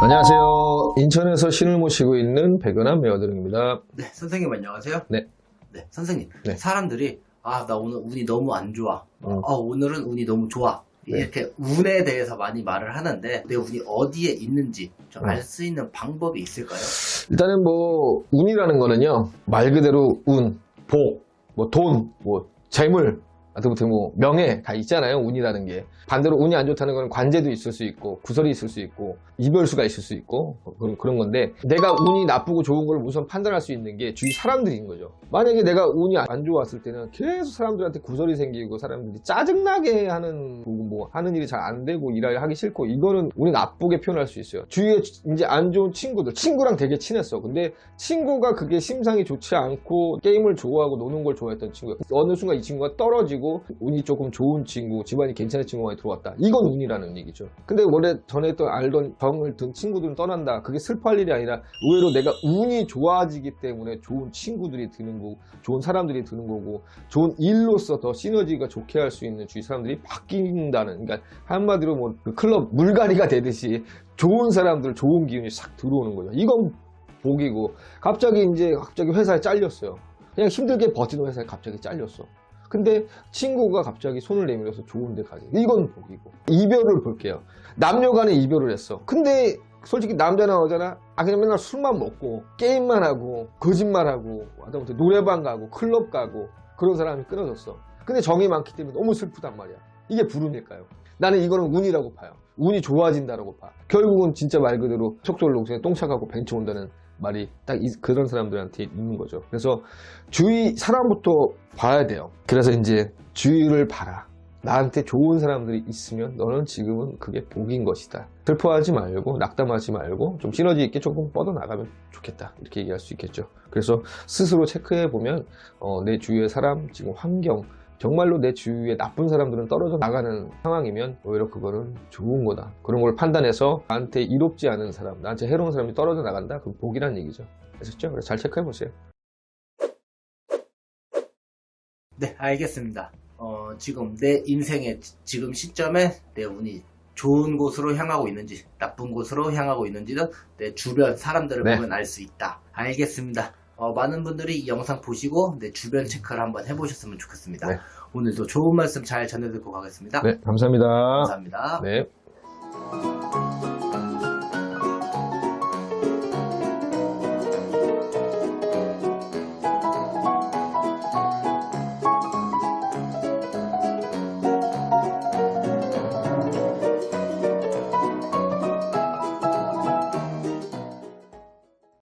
안녕하세요. 인천에서 신을 모시고 있는 백연한 매어드릉입니다. 네, 선생님 안녕하세요. 네. 네, 선생님. 네. 사람들이 아, 나 오늘 운이 너무 안 좋아. 음. 어, 오늘은 운이 너무 좋아. 네. 이렇게 운에 대해서 많이 말을 하는데 내 운이 어디에 있는지 좀 음. 알수 있는 방법이 있을까요? 일단은 뭐 운이라는 거는요 말 그대로 운, 복, 뭐 돈, 뭐 재물, 하다못해 뭐 명예 다 있잖아요 운이라는 게. 반대로 운이 안 좋다는 건 관제도 있을 수 있고 구설이 있을 수 있고 이별수가 있을 수 있고 뭐 그런, 그런 건데 내가 운이 나쁘고 좋은 걸 우선 판단할 수 있는 게 주위 사람들인 거죠. 만약에 내가 운이 안 좋았을 때는 계속 사람들한테 구설이 생기고 사람들이 짜증나게 하는 뭐 하는 일이 잘 안 되고 일을 하기 싫고 이거는 운이 나쁘게 표현할 수 있어요. 주위에 이제 안 좋은 친구들 친구랑 되게 친했어. 근데 친구가 그게 심상이 좋지 않고 게임을 좋아하고 노는 걸 좋아했던 친구야. 어느 순간 이 친구가 떨어지고 운이 조금 좋은 친구 집안이 괜찮은 친구가 들어왔다. 이건 운이라는 얘기죠. 근데 원래 전에 또 알던 정을 든 친구들은 떠난다. 그게 슬퍼할 일이 아니라 의외로 내가 운이 좋아지기 때문에 좋은 친구들이 드는 거고 좋은 사람들이 드는 거고 좋은 일로서 더 시너지가 좋게 할 수 있는 주위 사람들이 바뀐다는 그러니까 한마디로 뭐 그 클럽 물갈이가 되듯이 좋은 사람들 좋은 기운이 싹 들어오는 거죠. 이건 복이고 갑자기 이제 갑자기 회사에 잘렸어요. 그냥 힘들게 버티는 회사에 갑자기 잘렸어 근데 친구가 갑자기 손을 내밀어서 좋은 데 가지 이건 복이고. 이별을 볼게요. 남녀 간에 이별을 했어. 근데 솔직히 남자나 여자나 아 그냥 맨날 술만 먹고 게임만 하고 거짓말하고 하다못해 노래방 가고 클럽 가고 그런 사람이 끊어졌어. 근데 정이 많기 때문에 너무 슬프단 말이야. 이게 불운일까요? 나는 이거는 운이라고 봐요. 운이 좋아진다라고 봐. 결국은 진짜 말 그대로 척솔 녹색에 똥 차가고 벤치 온다는 말이 딱 이- 그런 사람들한테 있는 거죠 그래서 주위 사람부터 봐야 돼요 그래서 이제 주위를 봐라 나한테 좋은 사람들이 있으면 너는 지금은 그게 복인 것이다. 슬퍼하지 말고 낙담하지 말고 좀 시너지 있게 조금 뻗어나가면 좋겠다. 이렇게 얘기할 수 있겠죠. 그래서 스스로 체크해 보면 어, 내 주위의 사람, 지금 환경 정말로 내 주위에 나쁜 사람들은 떨어져 나가는 상황이면 오히려 그거는 좋은 거다. 그런 걸 판단해서 나한테 이롭지 않은 사람, 나한테 해로운 사람이 떨어져 나간다. 그건 복이라는 얘기죠. 아셨죠? 그래서 잘 체크해 보세요. 네, 알겠습니다. 어, 지금 내 인생의 지- 지금 시점에 내 운이 좋은 곳으로 향하고 있는지 나쁜 곳으로 향하고 있는지는 내 주변 사람들을 네. 보면 알 수 있다. 알겠습니다. 어, 많은 분들이 이 영상 보시고 내 주변 체크를 한번 해보셨으면 좋겠습니다. 네. 오늘도 좋은 말씀 잘 전해드리고 가겠습니다. 네, 감사합니다. 감사합니다. 네.